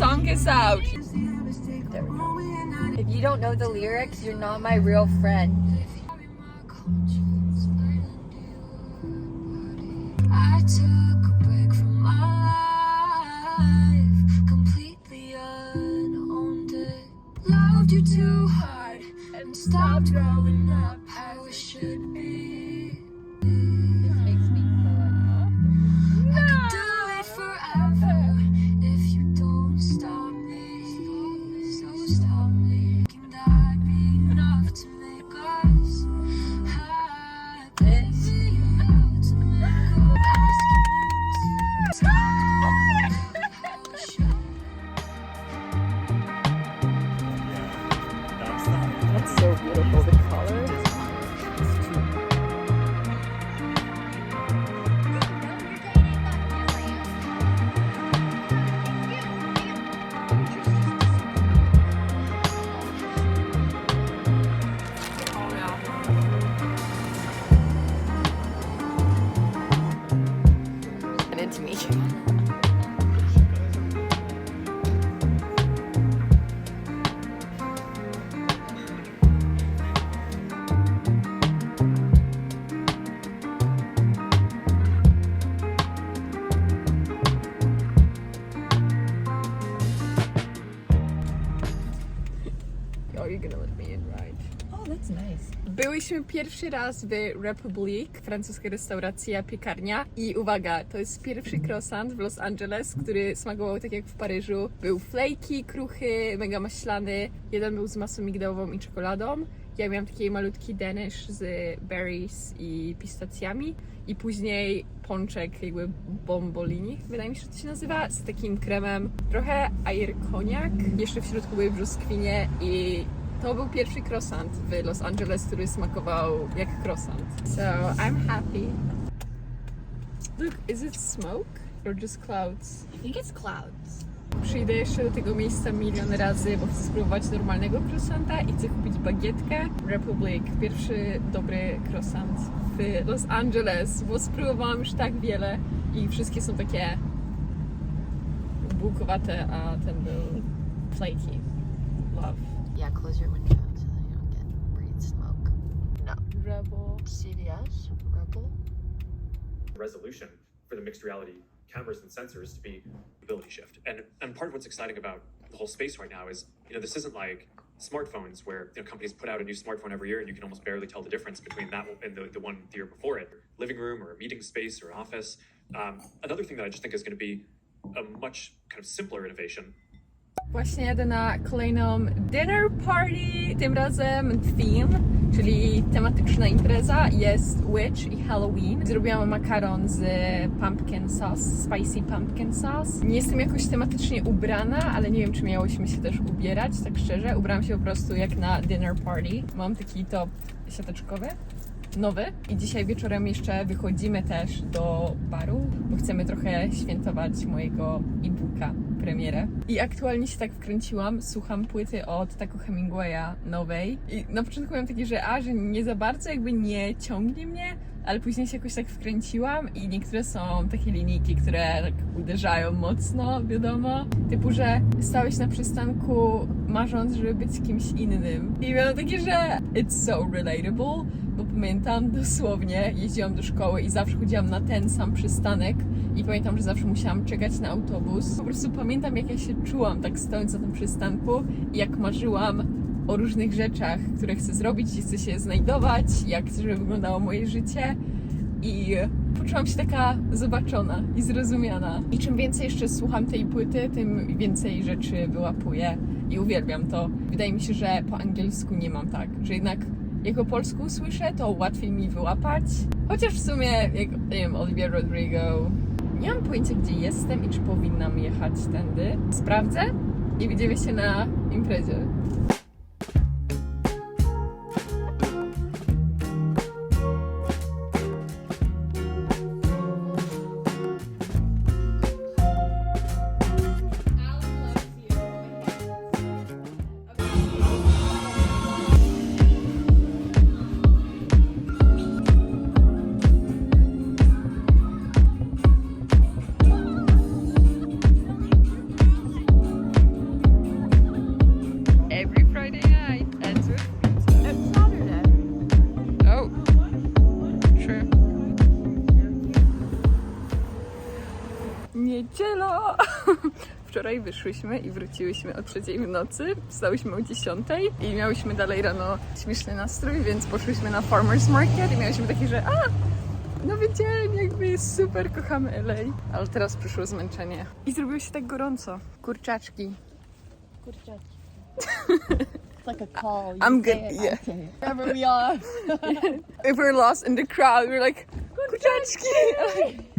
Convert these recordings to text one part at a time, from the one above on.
song is out. There we go. If you don't know the lyrics, you're not my real friend. I took a Byliśmy pierwszy raz w Republic, francuska restauracja, piekarnia. I uwaga, to jest pierwszy croissant w Los Angeles, który smakował tak jak w Paryżu. Był flaky, kruchy, mega maślany, jeden był z masą migdałową i czekoladą. Ja miałam taki malutki danish z berries i pistacjami. I później pączek jakby bombolini, wydaje mi się, że to się nazywa, z takim kremem, trochę air koniak, jeszcze w środku były brzoskwinie i to był pierwszy croissant w Los Angeles, który smakował jak croissant. So I'm happy. Look, is it smoke or just clouds? I think it's clouds. Przyjdę jeszcze do tego miejsca milion razy, bo chcę spróbować normalnego croissanta i chcę kupić bagietkę. Republic, pierwszy dobry croissant w Los Angeles, bo spróbowałam już tak wiele i wszystkie są takie bułkowate, a ten był flaky. Love. Yeah, close your window so that you don't get breathe smoke. No. Rebel. CVS, Rebel. resolution for the mixed reality cameras and sensors to be ability shift. And and part of what's exciting about the whole space right now is, you know, this isn't like smartphones where you know companies put out a new smartphone every year and you can almost barely tell the difference between that and the, the one the year before it. Living room or a meeting space or office. Um, another thing that I just think is going to be a much kind of simpler innovation Właśnie jadę na kolejną dinner party, tym razem theme, czyli tematyczna impreza jest Witch i Halloween. Zrobiłam makaron z pumpkin sauce, spicy pumpkin sauce. Nie jestem jakoś tematycznie ubrana, ale nie wiem, czy miałyśmy się też ubierać, tak szczerze. Ubrałam się po prostu jak na dinner party. Mam taki top siateczkowy. Nowy i dzisiaj wieczorem jeszcze wychodzimy też do baru, bo chcemy trochę świętować mojego e-booka, premierę. I aktualnie się tak wkręciłam, słucham płyty od Taco Hemingwaya nowej i na początku miałam takie, że a, że nie za bardzo jakby nie ciągnie mnie, ale później się jakoś tak wkręciłam i niektóre są takie linijki, które tak uderzają mocno, wiadomo, typu, że stałeś na przystanku marząc, żeby być kimś innym. I miałam takie, że it's so relatable, bo pamiętam dosłownie, jeździłam do szkoły i zawsze chodziłam na ten sam przystanek i pamiętam, że zawsze musiałam czekać na autobus. Po prostu pamiętam, jak ja się czułam tak stojąc na tym przystanku i jak marzyłam o różnych rzeczach, które chcę zrobić, gdzie chcę się znajdować, jak chcę, żeby wyglądało moje życie i poczułam się taka zobaczona i zrozumiana. I czym więcej jeszcze słucham tej płyty, tym więcej rzeczy wyłapuję i uwielbiam to. Wydaje mi się, że po angielsku nie mam tak, że jednak jak po polsku słyszę, to łatwiej mi wyłapać. Chociaż w sumie, jak nie wiem, Olivia Rodrigo, nie mam pojęcia, gdzie jestem i czy powinnam jechać tędy. Sprawdzę i widzimy się na imprezie. Wczoraj wyszłyśmy i wróciłyśmy o trzeciej w nocy, wstałyśmy o dziesiątej i miałyśmy dalej rano śmieszny nastrój, więc poszłyśmy na Farmers Market i miałyśmy takie, że a, nowy dzień, jakby jest super, kochamy LA. Ale teraz przyszło zmęczenie. I zrobiło się tak gorąco. Kurczaczki. It's like a call. You I'm good, it, yeah. Wherever we are. If we're lost in the crowd, we're like, kurczaczki!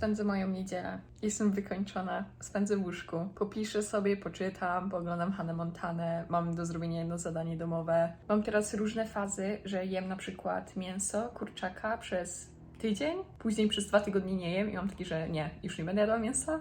spędzę moją niedzielę. Jestem wykończona. Spędzę w łóżku. Popiszę sobie, poczytam, pooglądam Hannah Montanę. Mam do zrobienia jedno zadanie domowe. Mam teraz różne fazy, że jem na przykład mięso, kurczaka przez tydzień, później przez dwa tygodnie nie jem i mam taki, że nie, już nie będę jadła mięsa.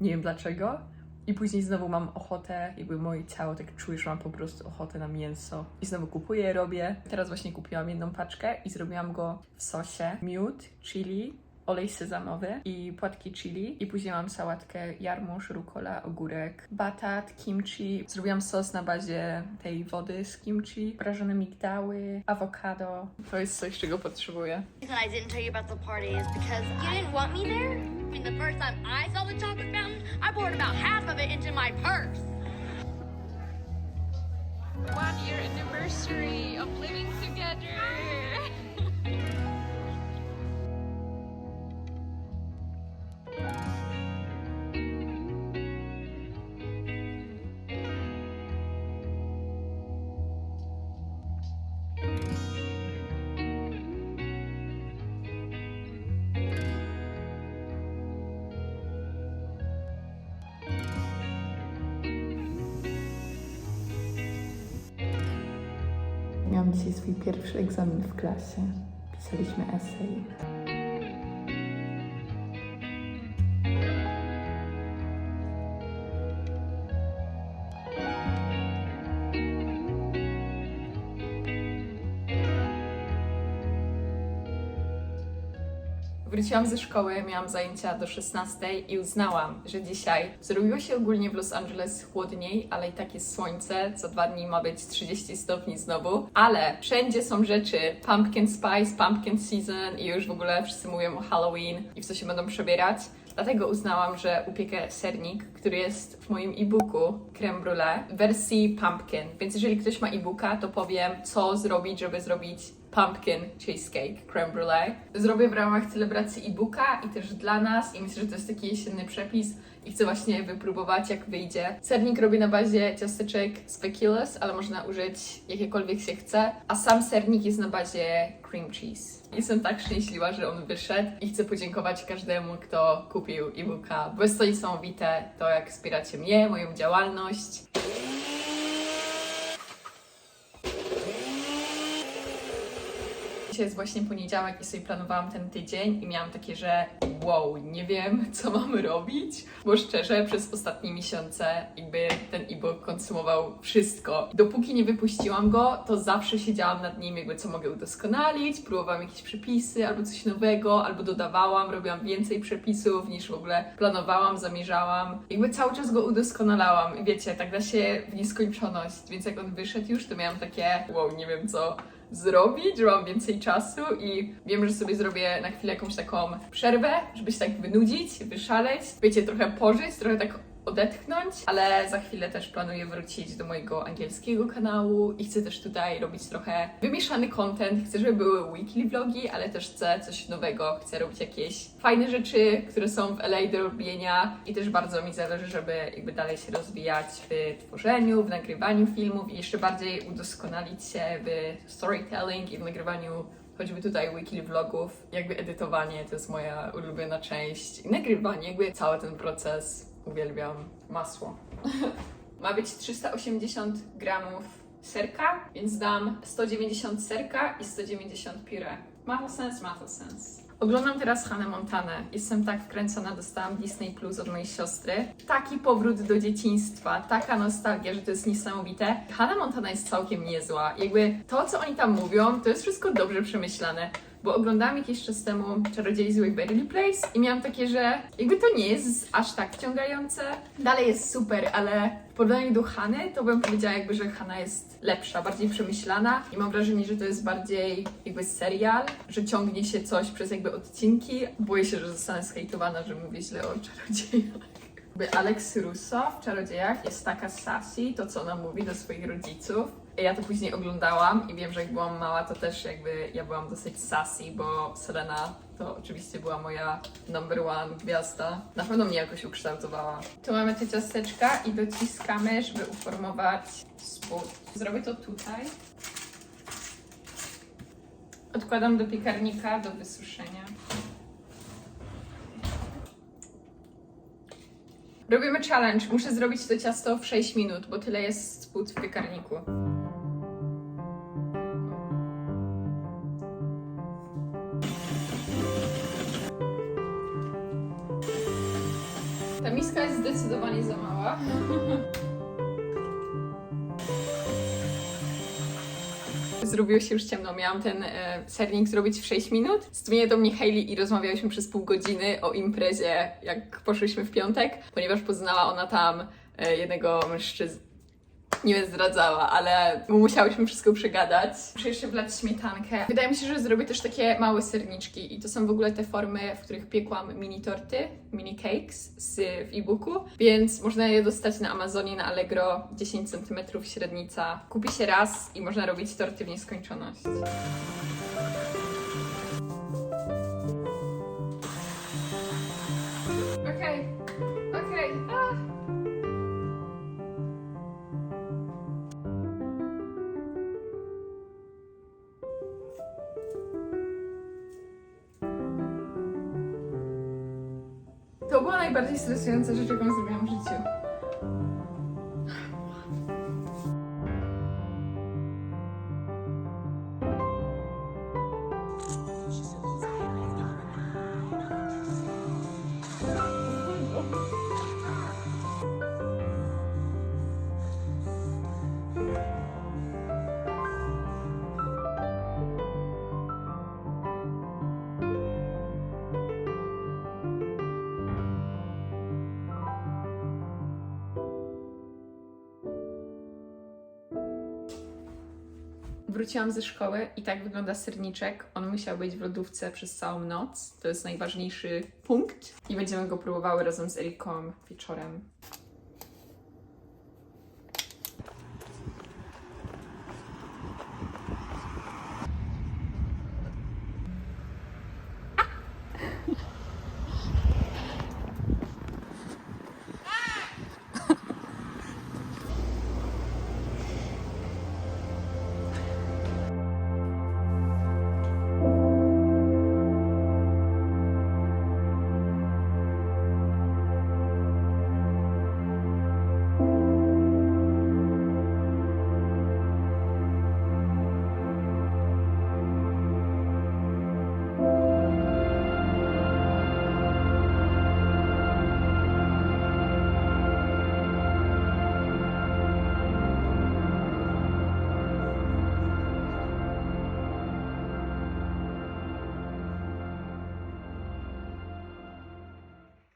Nie wiem dlaczego. I później znowu mam ochotę, jakby moje ciało tak czuje, że mam po prostu ochotę na mięso. I znowu kupuję, robię. Teraz właśnie kupiłam jedną paczkę i zrobiłam go w sosie. Miód, chili, olej sezamowy i płatki chili. I później mam sałatkę jarmuż, rukola, ogórek, batat, kimchi. Zrobiłam sos na bazie tej wody z kimchi, prażone migdały, awokado. To jest coś, czego potrzebuję. reason I didn't tell you about the party is because you didn't want me there. I mean, the first time I saw the chocolate fountain, I poured about half of it into my purse. One year anniversary of living together. Dzisiaj swój pierwszy egzamin w klasie. Pisaliśmy esej. Wróciłam ze szkoły, miałam zajęcia do 16 i uznałam, że dzisiaj zrobiło się ogólnie w Los Angeles chłodniej, ale i tak jest słońce. Za dwa dni ma być 30 stopni znowu, ale wszędzie są rzeczy pumpkin spice, pumpkin season i już w ogóle wszyscy mówią o Halloween i w co się będą przebierać. Dlatego uznałam, że upiekę sernik, który jest w moim e-booku creme brulee w wersji pumpkin. Więc jeżeli ktoś ma e-booka, to powiem, co zrobić, żeby zrobić pumpkin cheesecake creme brulee. Zrobię w ramach celebracji e-booka i też dla nas i myślę, że to jest taki jesienny przepis i chcę właśnie wypróbować jak wyjdzie. Sernik robię na bazie ciasteczek speculoos, ale można użyć jakiekolwiek się chce, a sam sernik jest na bazie cream cheese. Jestem tak szczęśliwa, że on wyszedł i chcę podziękować każdemu, kto kupił e-booka, bo jest to niesamowite, to jak wspieracie mnie, moją działalność. Dzisiaj jest właśnie poniedziałek i sobie planowałam ten tydzień i miałam takie, że wow, nie wiem co mam robić, bo szczerze przez ostatnie miesiące jakby ten e-book konsumował wszystko. Dopóki nie wypuściłam go, to zawsze siedziałam nad nim, jakby co mogę udoskonalić, próbowałam jakieś przepisy albo coś nowego, albo dodawałam, robiłam więcej przepisów niż w ogóle planowałam, zamierzałam. Jakby cały czas go udoskonalałam wiecie, tak da się w nieskończoność, więc jak on wyszedł już, to miałam takie wow, nie wiem co zrobić, że mam więcej czasu i wiem, że sobie zrobię na chwilę jakąś taką przerwę, żeby się tak wynudzić, wyszaleć, wiecie, trochę pożyć, trochę tak odetchnąć, ale za chwilę też planuję wrócić do mojego angielskiego kanału i chcę też tutaj robić trochę wymieszany content. Chcę, żeby były weekly vlogi, ale też chcę coś nowego. Chcę robić jakieś fajne rzeczy, które są w LA do robienia i też bardzo mi zależy, żeby jakby dalej się rozwijać w tworzeniu, w nagrywaniu filmów i jeszcze bardziej udoskonalić się w storytelling i w nagrywaniu choćby tutaj weekly vlogów, jakby edytowanie to jest moja ulubiona część nagrywanie, jakby cały ten proces uwielbiam masło. Ma być 380 gramów serka, więc dam 190 serka i 190 puree. Ma to sens, ma to sens. Oglądam teraz Hannah Montanę. Jestem tak wkręcona, dostałam Disney Plus od mojej siostry. Taki powrót do dzieciństwa, taka nostalgia, że to jest niesamowite. Hannah Montana jest całkiem niezła. Jakby to, co oni tam mówią, to jest wszystko dobrze przemyślane. Bo oglądałam jakiś czas temu Czarodziej z Waverly Place i miałam takie, że jakby to nie jest aż tak wciągające. Dalej jest super, ale w porównaniu do Hany, to bym powiedziała jakby, że Hanna jest lepsza, bardziej przemyślana i mam wrażenie, że to jest bardziej jakby serial, że ciągnie się coś przez jakby odcinki. Boję się, że zostanę zhejtowana, że mówię źle o Czarodziejach. Jakby Alex Russo w Czarodziejach jest taka sassy, to co ona mówi do swoich rodziców. Ja to później oglądałam i wiem, że jak byłam mała, to też jakby ja byłam dosyć sassy, bo Selena to oczywiście była moja number one gwiazda. Na pewno mnie jakoś ukształtowała. Tu mamy te ciasteczka i dociskamy, żeby uformować spód. Zrobię to tutaj. Odkładam do piekarnika do wysuszenia. Robimy challenge. Muszę zrobić to ciasto w 6 minut, bo tyle jest spód w piekarniku. Zdecydowanie za mała. Zrobiło się już ciemno. Miałam ten e, sernik zrobić w 6 minut. Dzwonię do mnie Hailey i rozmawiałyśmy przez pół godziny o imprezie, jak poszłyśmy w piątek, ponieważ poznała ona tam e, jednego mężczyznę. Nie zdradzała, ale musiałyśmy wszystko przegadać. Muszę jeszcze wlać śmietankę. Wydaje mi się, że zrobię też takie małe serniczki i to są w ogóle te formy, w których piekłam mini torty, mini cakes z, w e-booku, więc można je dostać na Amazonie, na Allegro, 10 cm średnica. Kupi się raz i można robić torty w nieskończoność. To była najbardziej stresująca rzecz, jaką zrobiłam w życiu. Wróciłam ze szkoły i tak wygląda serniczek. On musiał być w lodówce przez całą noc. To jest najważniejszy punkt. I będziemy go próbowały razem z Eriką wieczorem.